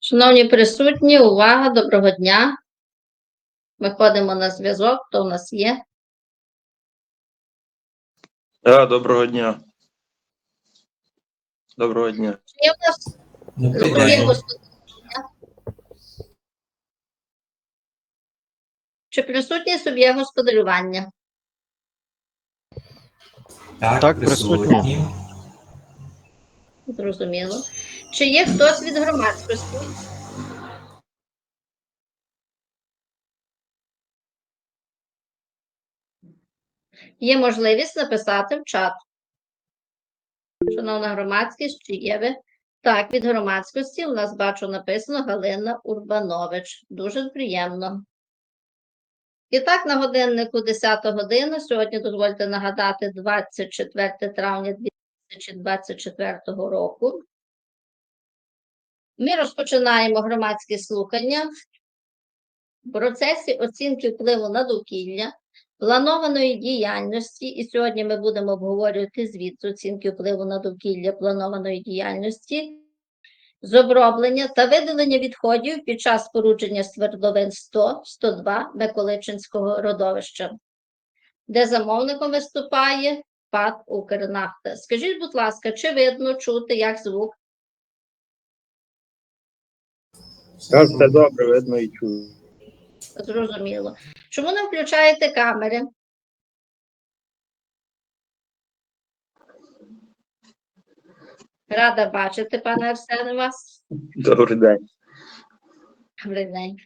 Шановні присутні, увага, доброго дня. Виходимо на зв'язок, хто у нас є. Да, доброго дня. Доброго дня. Є в нас день. господарювання? Чи присутній суб'єкт господарювання? Так, Так, присутні. Зрозуміло. Чи є хтось від громадськості? Є можливість написати в чат. Шановна громадськість, чи є ви? Так, від громадськості у нас бачу написано Галина Урбанович. Дуже приємно. І так, на годиннику 10 година. Сьогодні дозвольте нагадати 24 травня 2024 року. Ми розпочинаємо громадські слухання в процесі оцінки впливу на довкілля, планованої діяльності, і сьогодні ми будемо обговорювати звіт з оцінки впливу на довкілля планованої діяльності, з оброблення та видалення відходів під час спорудження свердловин 100-102 Миколичинського родовища, де замовником виступає ПАД «Укрнафта». Скажіть, будь ласка, чи видно чути, як звук? Так, все добре, видно і чую. Зрозуміло. Чому не включаєте камери? Рада бачити, пане Арсене, вас. Добрий день. Добрий день.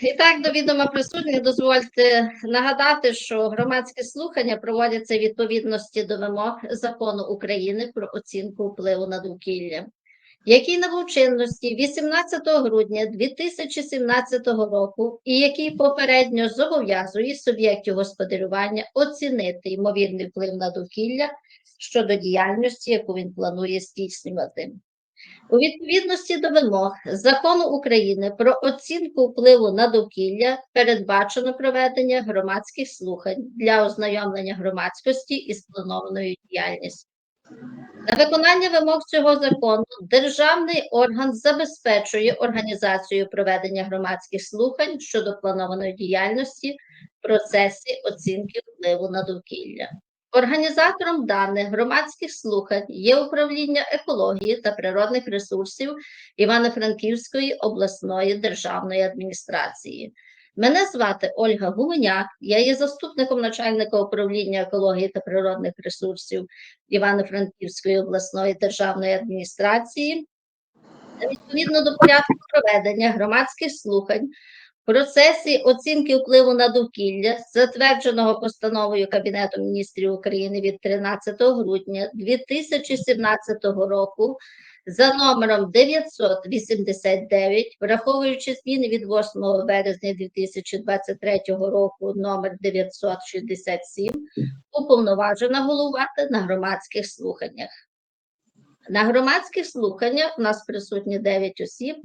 І так, до відома присутніх, дозвольте нагадати, що громадські слухання проводяться відповідності до вимог закону України про оцінку впливу на довкілля, який набув чинності 18 грудня 2017 року і який попередньо зобов'язує суб'єктів господарювання оцінити ймовірний вплив на довкілля щодо діяльності, яку він планує здійснювати. У відповідності до вимог Закону України про оцінку впливу на довкілля передбачено проведення громадських слухань для ознайомлення громадськості із планованою діяльністю. На виконання вимог цього закону державний орган забезпечує організацію проведення громадських слухань щодо планованої діяльності в процесі оцінки впливу на довкілля. Організатором даних громадських слухань є управління екології та природних ресурсів Івано-Франківської обласної державної адміністрації. Мене звати Ольга Гуменяк, я є заступником начальника управління екології та природних ресурсів Івано-Франківської обласної державної адміністрації. Відповідно до порядку проведення громадських слухань процесі оцінки впливу на довкілля, затвердженого постановою Кабінету міністрів України від 13 грудня 2017 року за номером 989, враховуючи зміни від 8 березня 2023 року номер 967, уповноважена головувати на громадських слуханнях. На громадських слуханнях у нас присутні 9 осіб.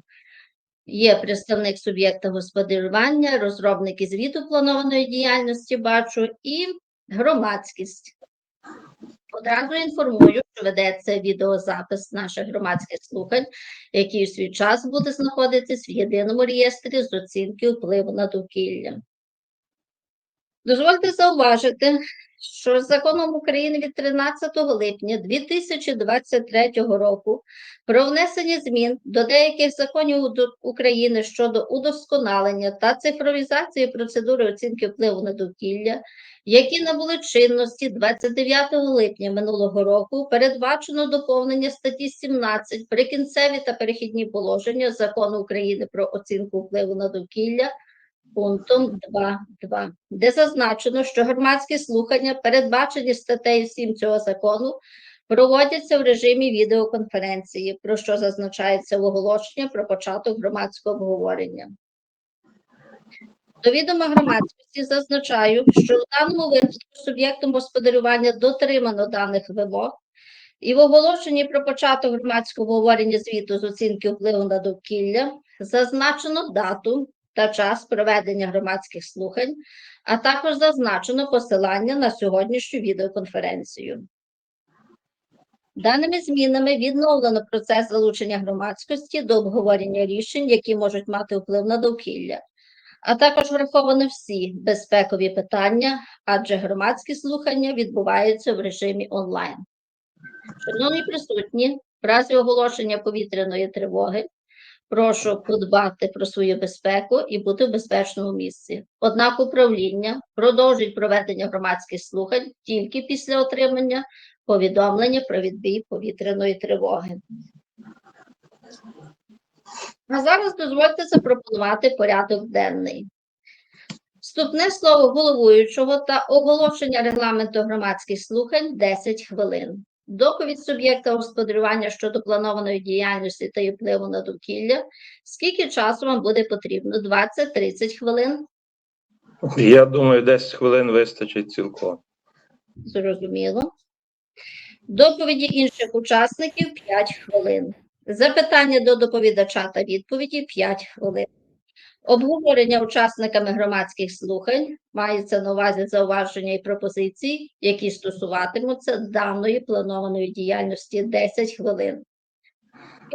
Є представник суб'єкта господарювання, розробники звіту планованої діяльності, бачу, і громадськість. Одразу інформую, що ведеться відеозапис наших громадських слухань, який у свій час буде знаходитись в єдиному реєстрі з оцінки впливу на довкілля. Дозвольте зауважити, що законом України від 13 липня 2023 року про внесення змін до деяких законів України щодо удосконалення та цифровізації процедури оцінки впливу на довкілля, які набули чинності 29 липня минулого року, передбачено доповнення статті 17 прикінцеві та перехідні положення закону України про оцінку впливу на довкілля пунктом 2.2, де зазначено, що громадські слухання, передбачені статтею 7 цього закону, проводяться в режимі відеоконференції, про що зазначається в оголошенні про початок громадського обговорення. До відома громадськості зазначаю, що у даному випадку суб'єктом господарювання дотримано даних вимог, і в оголошенні про початок громадського обговорення звіту з оцінки впливу на довкілля зазначено дату та час проведення громадських слухань, а також зазначено посилання на сьогоднішню відеоконференцію. Даними змінами відновлено процес залучення громадськості до обговорення рішень, які можуть мати вплив на довкілля, а також враховано всі безпекові питання, адже громадські слухання відбуваються в режимі онлайн. Шановні присутні, в разі оголошення повітряної тривоги прошу подбати про свою безпеку і бути в безпечному місці. Однак управління продовжить проведення громадських слухань тільки після отримання повідомлення про відбій повітряної тривоги. А зараз дозвольте запропонувати порядок денний. Вступне слово головуючого та оголошення регламенту громадських слухань 10 хвилин. Доповідь суб'єкта господарювання щодо планованої діяльності та її впливу на довкілля. Скільки часу вам буде потрібно? 20-30 хвилин? Я думаю, 10 хвилин вистачить цілком. Зрозуміло. Доповіді інших учасників 5 хвилин. Запитання до доповідача та відповіді 5 хвилин. Обговорення учасниками громадських слухань мається на увазі зауваження і пропозиції, які стосуватимуться даної планованої діяльності 10 хвилин.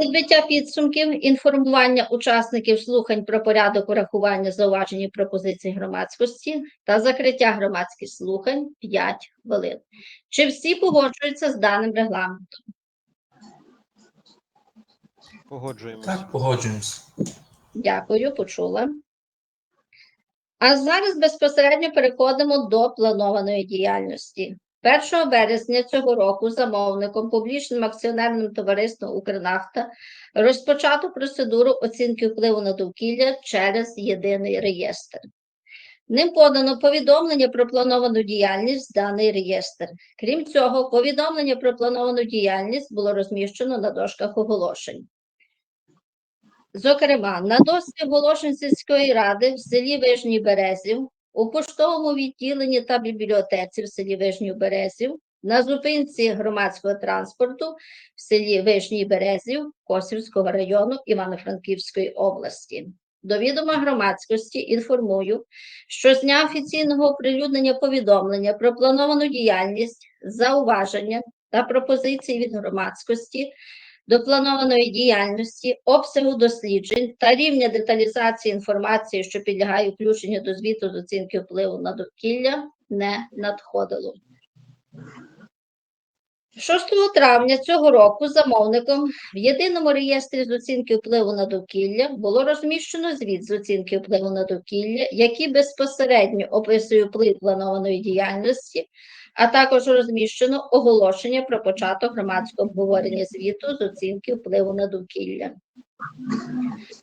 Підбиття підсумків, інформування учасників слухань про порядок урахування зауважень і пропозицій громадськості та закриття громадських слухань 5 хвилин. Чи всі погоджуються з даним регламентом? Погоджуємось. Так, погоджуємось. Дякую, почула. А зараз безпосередньо переходимо до планованої діяльності. 1 березня цього року замовником публічним акціонерним товариством Укрнафта розпочато процедуру оцінки впливу на довкілля через єдиний реєстр. Ним подано повідомлення про плановану діяльність в даний реєстр. Крім цього, повідомлення про плановану діяльність було розміщено на дошках оголошень. Зокрема, на досвід оголошень сільської ради в селі Вижній Березів, у поштовому відділенні та бібліотеці в селі Вижній Березів, на зупинці громадського транспорту в селі Вижній Березів Косівського району Івано-Франківської області. До відома громадськості інформую, що з дня офіційного оприлюднення повідомлення про плановану діяльність, зауваження та пропозиції від громадськості до планованої діяльності, обсягу досліджень та рівня деталізації інформації, що підлягає включенню до звіту з оцінки впливу на довкілля, не надходило. 6 травня цього року замовником в єдиному реєстрі з оцінки впливу на довкілля було розміщено звіт з оцінки впливу на довкілля, який безпосередньо описує вплив планованої діяльності, а також розміщено оголошення про початок громадського обговорення звіту з оцінки впливу на довкілля.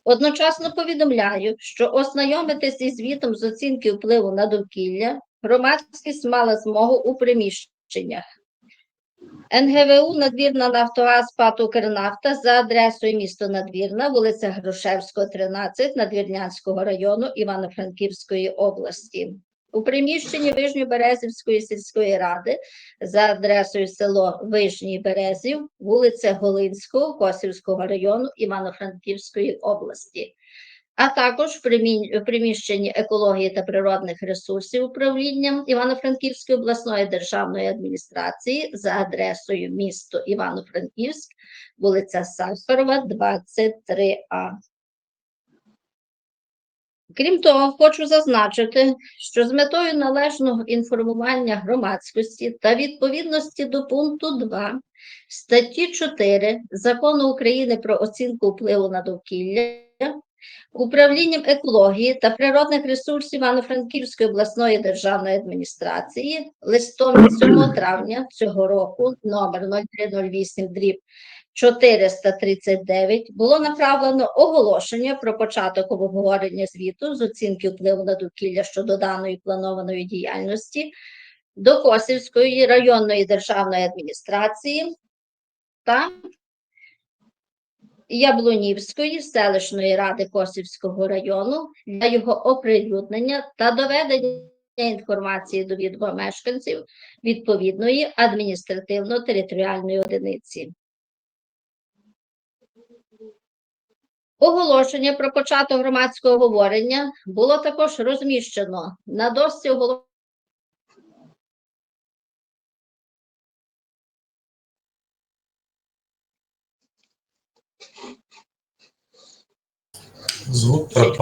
Одночасно повідомляю, що ознайомитись із звітом з оцінки впливу на довкілля громадськість мала змогу у приміщеннях. НГВУ Надвірна Нафтогаз ПАТ «Укрнафта» за адресою місто Надвірна, вулиця Грушевського, 13, Надвірнянського району Івано-Франківської області. У приміщенні Вижньоберезівської сільської ради за адресою село Вижній Березів, вулиця Голинського, Косівського району Івано-Франківської області, а також в приміщенні екології та природних ресурсів управління Івано-Франківської обласної державної адміністрації за адресою місто Івано-Франківськ, вулиця Сахарова, 23А. Крім того, хочу зазначити, що з метою належного інформування громадськості та відповідності до пункту 2 статті 4 Закону України про оцінку впливу на довкілля Управлінням екології та природних ресурсів Івано-Франківської обласної державної адміністрації листом 7 травня цього року номер 0308 дріб 439 було направлено оголошення про початок обговорення звіту з оцінки впливу на довкілля щодо даної планованої діяльності до Косівської районної державної адміністрації та Яблунівської селищної ради Косівського району для його оприлюднення та доведення інформації до відома мешканців відповідної адміністративно-територіальної одиниці. Оголошення про початок громадського обговорення було також розміщено на дошці оголошення.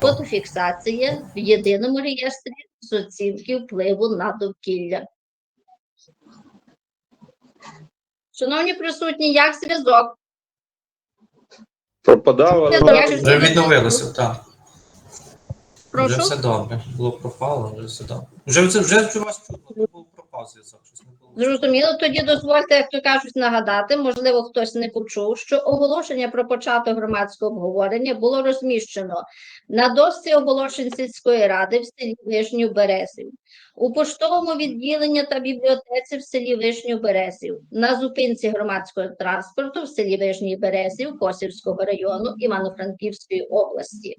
Фотофіксації в єдиному реєстрі з оцінки впливу на довкілля. Шановні присутні, як зв'язок? Пропадав, але Вже відновилося, так. Вже все добре. Було пропало, вже все добре. Вже, вже, вже, вже вас чутно, пропав зв'язок. Щось не було. Зрозуміло, тоді дозвольте, як то кажуть, нагадати, можливо, хтось не почув, що оголошення про початок громадського обговорення було розміщено на дошці оголошень сільської ради в селі Вишню Березів, у поштовому відділенні та бібліотеці в селі Вишню Березів, на зупинці громадського транспорту в селі Вишній Березів Косівського району Івано-Франківської області.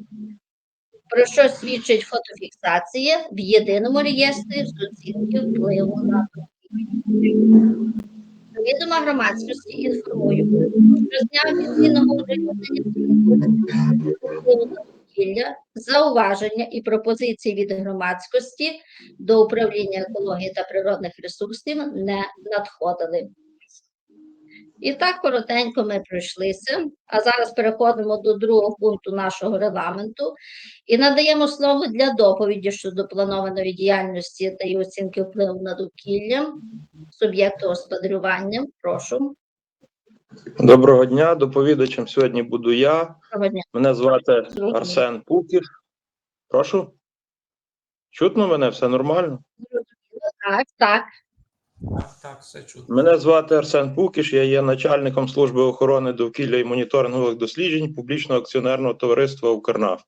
Про що свідчить фотофіксація в єдиному реєстрі з оцінки впливу на Відома громадськості інформую, що з оприлюднення впливу довкілля, зауваження і пропозиції від громадськості до управління екології та природних ресурсів не надходили. І так коротенько ми пройшлися. А зараз переходимо до другого пункту нашого регламенту і надаємо слово для доповіді щодо планованої діяльності та її оцінки впливу на довкілля суб'єкту господарювання. Прошу. Доброго дня. Доповідачем сьогодні буду я. Доброго дня. Мене звати Зрозуміло. Арсен Пукіш. Прошу. Чутно мене? Все нормально? Так, так. Все чутно. Мене звати Арсен Пукіш, я є начальником служби охорони довкілля і моніторингових досліджень публічного акціонерного товариства «Укрнафт».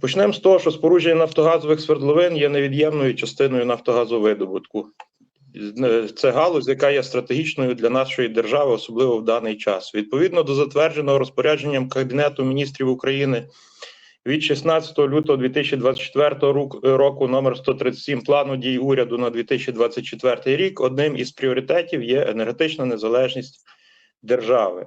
Почнемо з того, що спорудження нафтогазових свердловин є невід'ємною частиною нафтогазовидобутку. Це галузь, яка є стратегічною для нашої держави, особливо в даний час. Відповідно до затвердженого розпорядженням Кабінету міністрів України від 16 лютого 2024 рок- року номер 137 плану дій уряду на 2024 рік одним із пріоритетів є енергетична незалежність держави.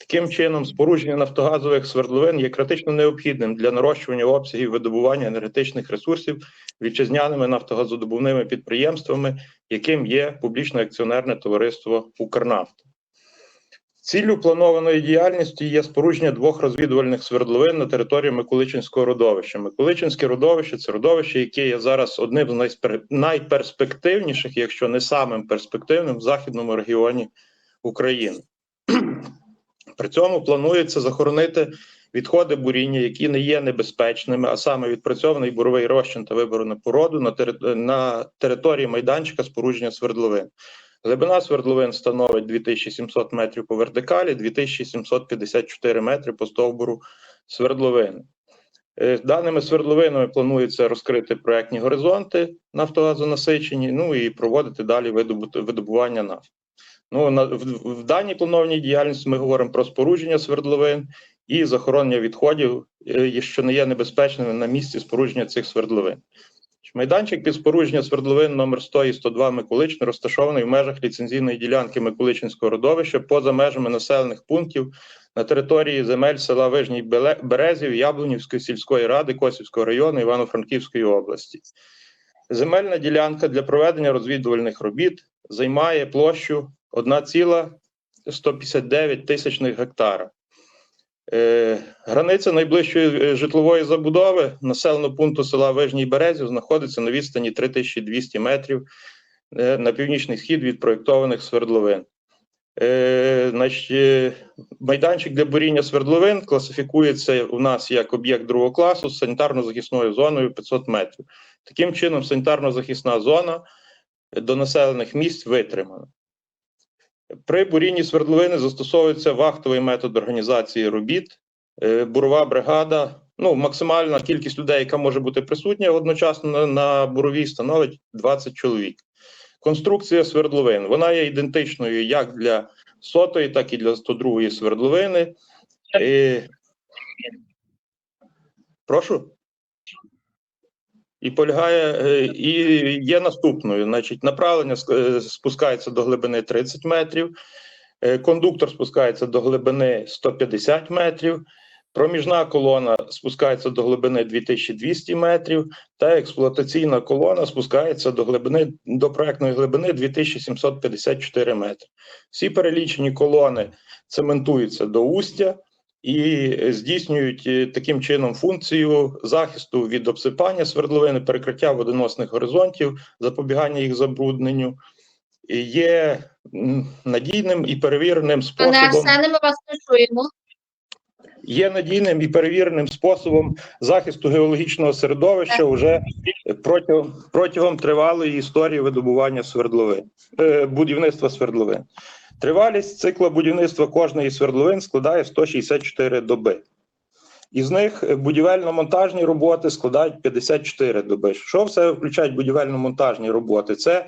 Таким чином, спорудження нафтогазових свердловин є критично необхідним для нарощування обсягів видобування енергетичних ресурсів вітчизняними нафтогазодобувними підприємствами, яким є публічне акціонерне товариство Укрнафта. Ціллю планованої діяльності є спорудження двох розвідувальних свердловин на території Миколичинського родовища. Миколичинське родовище це родовище, яке є зараз одним з найспер- найперспективніших, якщо не самим перспективним в західному регіоні України. При цьому планується захоронити відходи буріння, які не є небезпечними, а саме відпрацьований буровий розчин та вибору породу на, тери- на території майданчика спорудження свердловин. Глибина свердловин становить 2700 метрів по вертикалі, 2754 метри по стовбуру свердловини. Е, Даними свердловинами планується розкрити проектні горизонти нафтогазонасичені, ну і проводити далі видобування нафти. Ну, на, в, в даній планованій діяльності ми говоримо про спорудження свердловин і захоронення відходів, е, що не є небезпечними на місці спорудження цих свердловин. Майданчик під спорудження свердловин номер 100 і 102 Миколичин розташований в межах ліцензійної ділянки Миколичинського родовища поза межами населених пунктів на території земель села Вижній Березів, Яблунівської сільської ради Косівського району Івано-Франківської області. Земельна ділянка для проведення розвідувальних робіт займає площу 1,159 тисячних гектара. Е, границя найближчої е, житлової забудови населеного пункту села Вижній Березів знаходиться на відстані 3200 метрів е, на північний схід від проєктованих свердловин. Майданчик для буріння свердловин класифікується у нас як об'єкт другого класу з санітарно-захисною зоною 500 метрів. Таким чином, санітарно-захисна зона до населених місць витримана. При бурінні свердловини застосовується вахтовий метод організації робіт. Е, Бурова бригада, ну, максимальна кількість людей, яка може бути присутня одночасно на, буровій, становить 20 чоловік. Конструкція свердловин. Вона є ідентичною як для сотої, так і для 102 свердловини. Е, Прошу. І полягає, е, і є наступною. Значить, направлення е, спускається до глибини 30 метрів, е, кондуктор спускається до глибини 150 метрів. Проміжна колона спускається до глибини 2200 метрів, та експлуатаційна колона спускається до глибини до проектної глибини 2754 метри. Всі перелічені колони цементуються до устя і здійснюють е, таким чином функцію захисту від обсипання свердловини, перекриття водоносних горизонтів, запобігання їх забрудненню. Є надійним і перевіреним способом. Пане Арсене, ми вас не чуємо. є надійним і перевіреним способом захисту геологічного середовища вже протягом, протягом тривалої історії видобування свердловин, е, будівництва свердловин. Тривалість цикла будівництва кожної свердловин складає 164 доби. Із них е, будівельно-монтажні роботи складають 54 доби. Що все включають будівельно-монтажні роботи? Це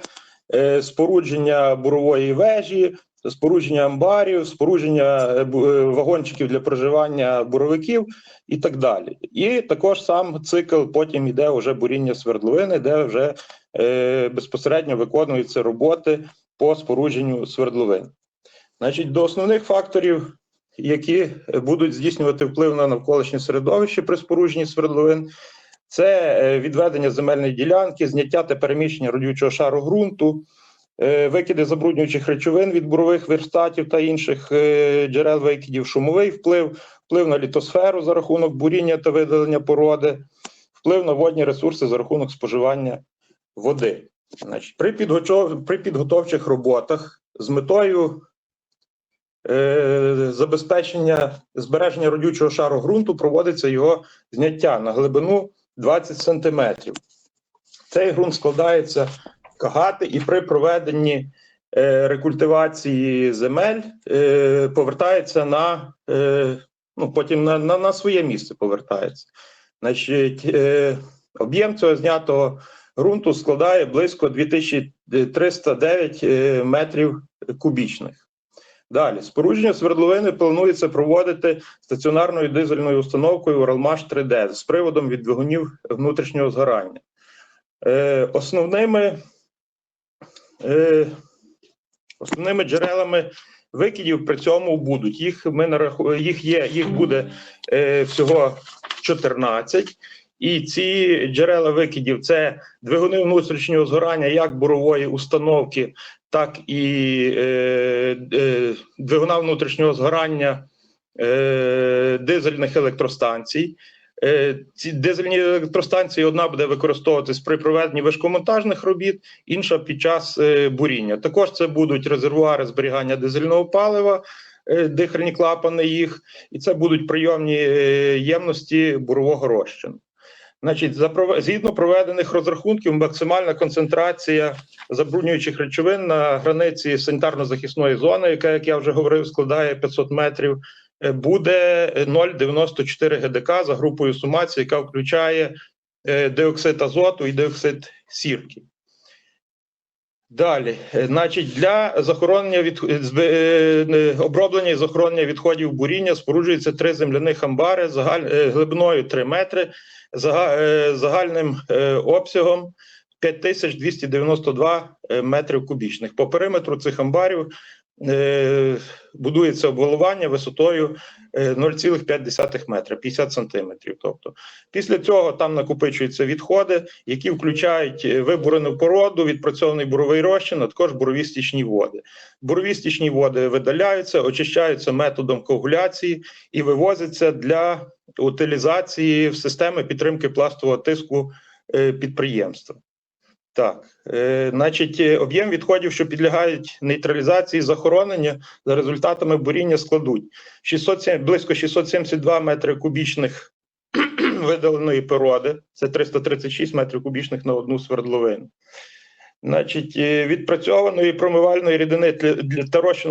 е, спорудження бурової вежі, спорудження амбарів, спорудження е, е, вагончиків для проживання буровиків і так далі. І також сам цикл потім іде вже буріння свердловини, де вже е, безпосередньо виконуються роботи по спорудженню свердловин. Значить, до основних факторів, які будуть здійснювати вплив на навколишнє середовище при спорудженні свердловин, це е, відведення земельної ділянки, зняття та переміщення родючого шару ґрунту, е, викиди забруднюючих речовин від бурових верстатів та інших е, джерел викидів, шумовий вплив, вплив на літосферу за рахунок буріння та видалення породи, вплив на водні ресурси за рахунок споживання води. Значить, при, підготов... при підготовчих роботах з метою забезпечення збереження родючого шару ґрунту проводиться його зняття на глибину 20 сантиметрів. Цей ґрунт складається кагати, і при проведенні е, рекультивації земель е, повертається на е, ну, потім на, на, на своє місце повертається. Значить, е, об'єм цього знятого ґрунту складає близько 2309 е, метрів кубічних. Далі, спорудження свердловини планується проводити стаціонарною дизельною установкою Уралмаш 3D з приводом від двигунів внутрішнього згорання. Е, основними, е, основними джерелами викидів при цьому будуть. Їх, ми нараху... їх, є, їх буде е, всього 14. І ці джерела викидів це двигуни внутрішнього згорання як бурової установки, так і е, е, двигуна внутрішнього згорання е, дизельних електростанцій. Е, ці дизельні електростанції одна буде використовуватись при проведенні важкомонтажних робіт, інша під час е, буріння. Також це будуть резервуари зберігання дизельного палива, е, дихальні клапани їх, і це будуть прийомні ємності бурового розчину. Значить, згідно проведених розрахунків, максимальна концентрація забруднюючих речовин на границі санітарно-захисної зони, яка, як я вже говорив, складає 500 метрів, е, буде 0,94 ГДК за групою сумації, яка включає е, диоксид азоту і диоксид сірки. Далі, е, значить, для захоронення від зб- е, е, оброблення і захоронення відходів буріння споруджується три земляних амбари загаль, е, глибиною 3 метри, зага- е, загальним е, обсягом 5292 е, метрів кубічних. По периметру цих амбарів е, будується обвалування висотою е, 0,5 метра, 50 сантиметрів. Тобто, після цього там накопичуються відходи, які включають е, вибурену породу, відпрацьований буровий розчин, а також бурові стічні води. Бурові стічні води видаляються, очищаються методом коагуляції і вивозяться для утилізації в системи підтримки пластового тиску е, підприємства. Так, е, значить, е, об'єм відходів, що підлягають нейтралізації захоронення за результатами буріння складуть 607, близько 672 метри кубічних видаленої породи, це 336 метрів кубічних на одну свердловину. Значить, е, відпрацьованої промивальної рідини для,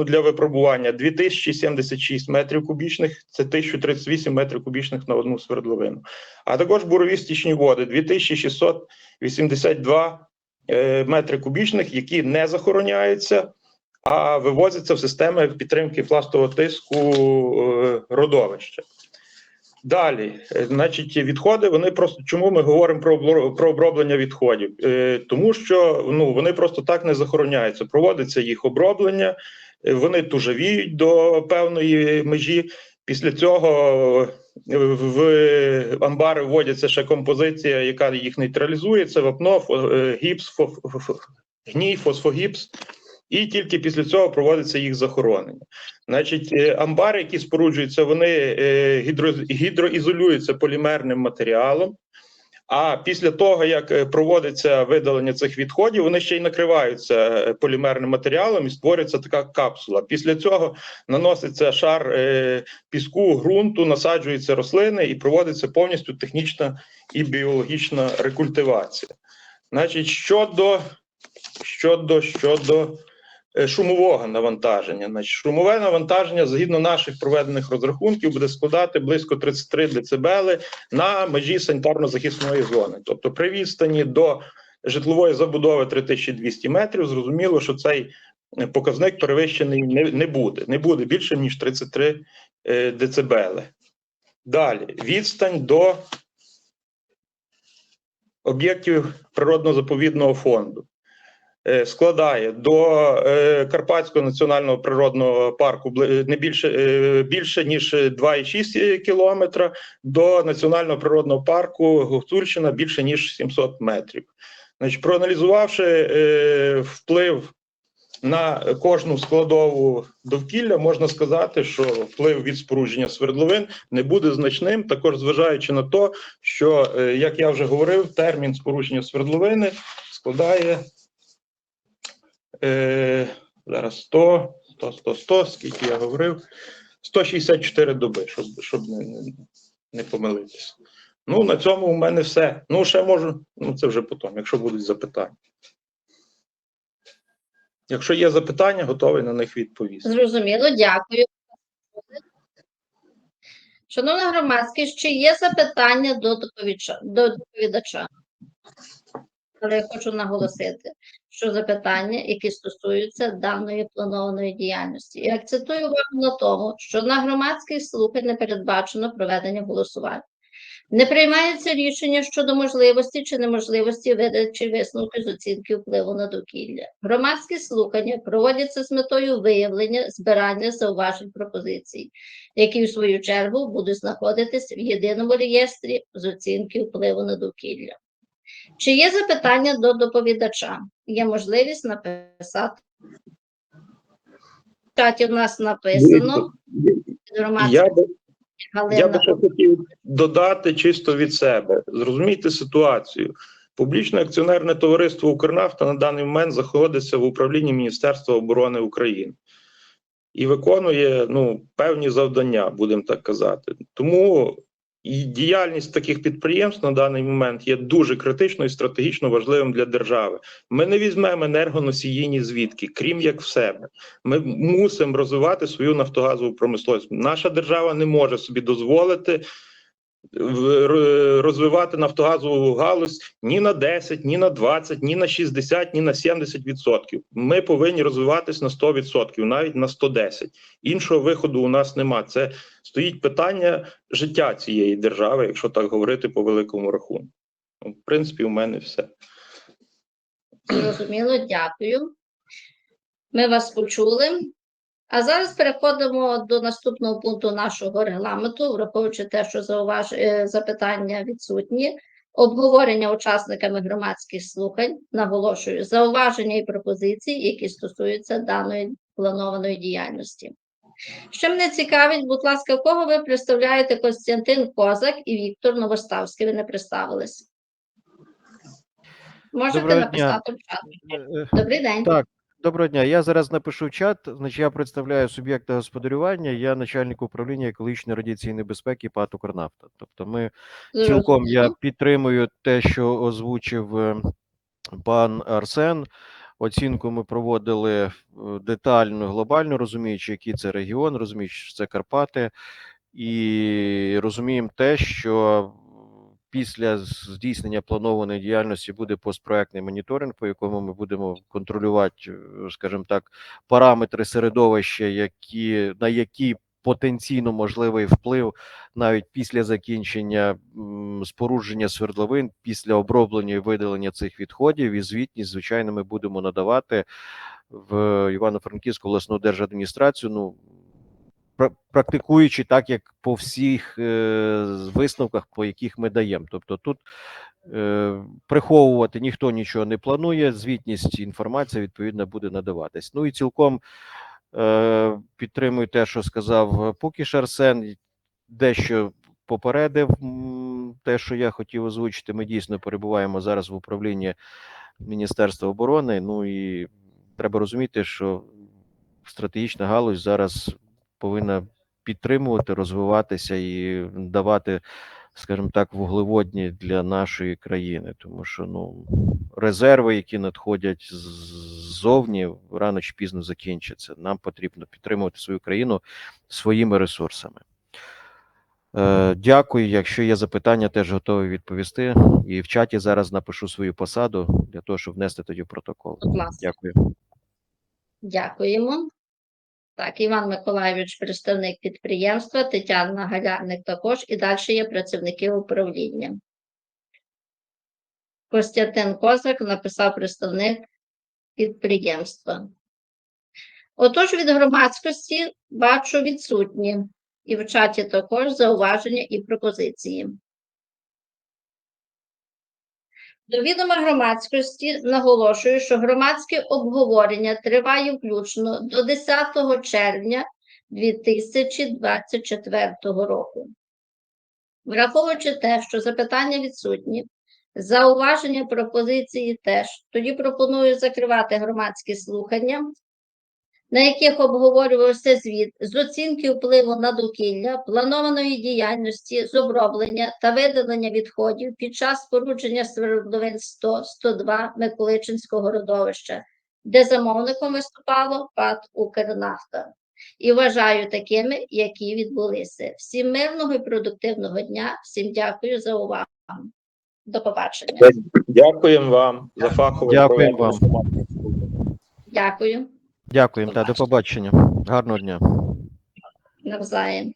для випробування 2076 метрів кубічних, це 1038 метрів кубічних на одну свердловину. А також бурові стічні води 2682 е, метри кубічних, які не захороняються, а вивозяться в системи підтримки пластового тиску е, родовища. Далі, е, значить, відходи. Вони просто чому ми говоримо про про оброблення відходів? Е, тому що ну вони просто так не захороняються. Проводиться їх оброблення, е, вони тужавіють до певної межі. Після цього в амбари вводяться ще композиція, яка їх нейтралізує. Це вапно, е, гіпс, фо- гній, фосфогіпс. І тільки після цього проводиться їх захоронення. Значить, е, амбари, які споруджуються, вони е, гідро- гідроізолюються полімерним матеріалом. А після того, як е, проводиться видалення цих відходів, вони ще й накриваються е, полімерним матеріалом і створюється така капсула. Після цього наноситься шар е, піску, ґрунту, насаджуються рослини і проводиться повністю технічна і біологічна рекультивація. Значить, щодо, щодо, щодо шумового навантаження. Значить, шумове навантаження, згідно наших проведених розрахунків, буде складати близько 33 дБ на межі санітарно-захисної зони. Тобто, при відстані до житлової забудови 3200 метрів, зрозуміло, що цей е, показник перевищений не, не буде. Не буде більше, ніж 33 е, децибели. Далі, відстань до об'єктів природно-заповідного фонду. Е, Складає до е, Карпатського національного природного парку бли- не більше, е, більше ніж 2,6 кілометра, до національного природного парку Гуцульщина більше ніж 700 метрів. Значить, проаналізувавши е, вплив на кожну складову довкілля, можна сказати, що вплив від спорудження свердловин не буде значним. Також зважаючи на те, що, е, як я вже говорив, термін спорудження свердловини складає е, зараз 100, 100, 100, 100, скільки я говорив, 164 доби, щоб, щоб не, не, помилитися. Ну, на цьому у мене все. Ну, ще можу, ну це вже потім, якщо будуть запитання. Якщо є запитання, готовий на них відповісти. Зрозуміло, дякую. Шановна громадськість, чи є запитання до доповідача? Але я хочу наголосити, що запитання, які стосуються даної планованої діяльності. Я акцентую увагу на тому, що на громадських слухань не передбачено проведення голосувань. Не приймається рішення щодо можливості чи неможливості видачі висновку з оцінки впливу на довкілля. Громадські слухання проводяться з метою виявлення, збирання зауважень пропозицій, які в свою чергу будуть знаходитись в єдиному реєстрі з оцінки впливу на довкілля. Чи є запитання до доповідача? Є можливість написати. В чаті в нас написано. Я би, я би ще хотів додати чисто від себе. Зрозумійте ситуацію. Публічне акціонерне товариство Укрнафта на даний момент знаходиться в управлінні Міністерства оборони України і виконує ну, певні завдання, будемо так казати. Тому і діяльність таких підприємств на даний момент є дуже критично і стратегічно важливим для держави. Ми не візьмемо енергоносії ні звідки, крім як в себе. Ми мусимо розвивати свою нафтогазову промисловість. Наша держава не може собі дозволити розвивати нафтогазову галузь ні на 10, ні на 20, ні на 60, ні на 70 відсотків. Ми повинні розвиватись на 100 відсотків, навіть на 110. Іншого виходу у нас нема. Це стоїть питання життя цієї держави, якщо так говорити по великому рахунку. Ну, В принципі, у мене все. Зрозуміло, дякую. Ми вас почули. А зараз переходимо до наступного пункту нашого регламенту, враховуючи те, що зауваж... е, запитання відсутні. Обговорення учасниками громадських слухань, наголошую, зауваження і пропозиції, які стосуються даної планованої діяльності. Що мене цікавить, будь ласка, кого ви представляєте Костянтин Козак і Віктор Новоставський? Ви не представились. Можете Доброго дня. написати в чат. Е, Добрий день. Так, доброго дня. Я зараз напишу чат. Значить, я представляю суб'єкта господарювання. Я начальник управління екологічної радіаційної безпеки ПАТ «Укрнафта». Тобто, ми цілком я підтримую те, що озвучив е, пан Арсен. Оцінку ми проводили е, детально, глобально, розуміючи, який це регіон, розуміючи, що це Карпати, і розуміємо те, що після здійснення планованої діяльності буде постпроектний моніторинг, по якому ми будемо контролювати, е, скажімо так, параметри середовища, які на які потенційно можливий вплив навіть після закінчення спорудження свердловин, після оброблення і видалення цих відходів, і звітність, звичайно, ми будемо надавати в Івано-Франківську обласну держадміністрацію. Ну практикуючи так, як по всіх е, висновках, по яких ми даємо. Тобто тут е, приховувати ніхто нічого не планує, звітність інформація відповідно буде надаватись. Ну і цілком е, підтримую те, що сказав Пукіш Арсен, дещо попередив те, що я хотів озвучити. Ми дійсно перебуваємо зараз в управлінні Міністерства оборони. Ну і треба розуміти, що стратегічна галузь зараз повинна підтримувати, розвиватися і давати, скажімо так, вуглеводні для нашої країни, тому що ну резерви, які надходять ззовні, рано чи пізно закінчаться. Нам потрібно підтримувати свою країну своїми ресурсами. Е, Дякую. Якщо є запитання, теж готовий відповісти. І в чаті зараз напишу свою посаду для того, щоб внести тоді в протокол. Дякую. Дякуємо. Так, Іван Миколайович, представник підприємства, Тетяна Галярник також, і далі є працівники управління. Костянтин Козак написав представник підприємства. Отож, від громадськості бачу відсутні, і в чаті також зауваження і пропозиції. До відома громадськості наголошую, що громадське обговорення триває включно до 10 червня 2024 року. Враховуючи те, що запитання відсутні, зауваження пропозиції теж, тоді пропоную закривати громадські слухання, на яких обговорювався звіт з оцінки впливу на довкілля, планованої діяльності з оброблення та видалення відходів під час спорудження свердловин 100-102 Миколичинського родовища, де замовником виступало ПАД «Укрнафта». І вважаю такими, які відбулися. Всім мирного і продуктивного дня. Всім дякую за увагу. До побачення. Дякуємо вам за фахове Дякуємо вам. Дякую Дякуємо та до побачення. Гарного дня. навзаєм.